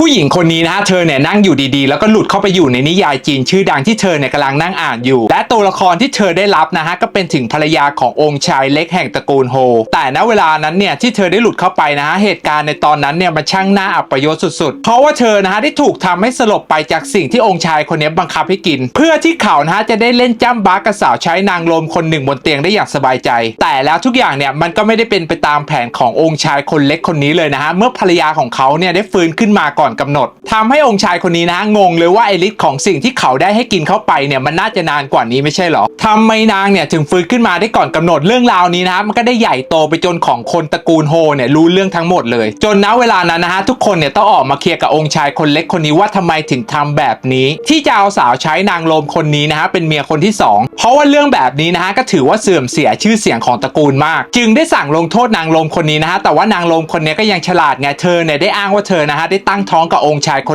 ผู้หญิงคนนี้นะฮะเธอเนี่ยนั่งอยู่ดีๆ แล้วก็หลุดเข้าไปอยู่ในนิยายจีนชื่อดังที่เธอเนี่ยกำลังนั่งอ่านอยู่ และตัวละครที่เธอได้รับนะฮะก็เป็นถึงภรรยาขององค์ชายเล็กแห่งตระกูลโฮ แต่ณเวลานั้นเนี่ยที่เธอได้หลุดเข้าไปนะฮะเหตุการณ์ในตอนนั้นเนี่ยมันช่างน่าอับประโยศสุดๆ เพราะว่าเธอนะฮะได้ถูกทำให้สลบไปจากสิ่งที่องค์ชายคนนี้บังคับให้กิน เพื่อที่เขานะฮะจะได้เล่นจ้ำบ้ากับสาวใช้นางลมคนหนึ่งบนเตียงได้อย่างสบายใจ แต่แล้วทุกอย่างเนี่ยมันก็ไม่ได้เป็นไปตามแผนขององค์ชายคนเล็กคนนี้เลยนะฮะเมื่อภรรยาของเขาเนี่ยได้ฟื้นขึ้นมาก่อนกำหนดทำให้องค์ชายคนนี้นะงงเลยว่าไอฤทธิ์ของสิ่งที่เขาได้ให้กินเข้าไปเนี่ยมันน่าจะนานกว่านี้ไม่ใช่เหรอทำไมนางเนี่ยถึงฟื้นขึ้นมาได้ก่อนกำหนดเรื่องราวนี้นะมันก็ได้ใหญ่โตไปจนของคนตระกูลโฮเนี่ยรู้เรื่องทั้งหมดเลย จนณเวลานั้นนะฮะทุกคนเนี่ยต้องออกมาเคลียร์กับองค์ชายคนเล็กคนนี้ว่าทำไมถึงทำแบบนี้ ที่จะเอาสาวใช้นางลมคนนี้นะฮะเป็นเมียคนที่สองเพราะว่าเรื่องแบบนี้นะฮะก็ถือว่าเสื่อมเสียชื่อเสียงของตระกูลมาก จึงได้สั่งลงโทษนางลมคนนี้นะฮะแต่ว่านางลมคนนี้ก็ยังฉลาดไงเธอเนี่ยได้อ้างว่าเธอนะฮะได้ตั้งท้องกับองค์ชายคน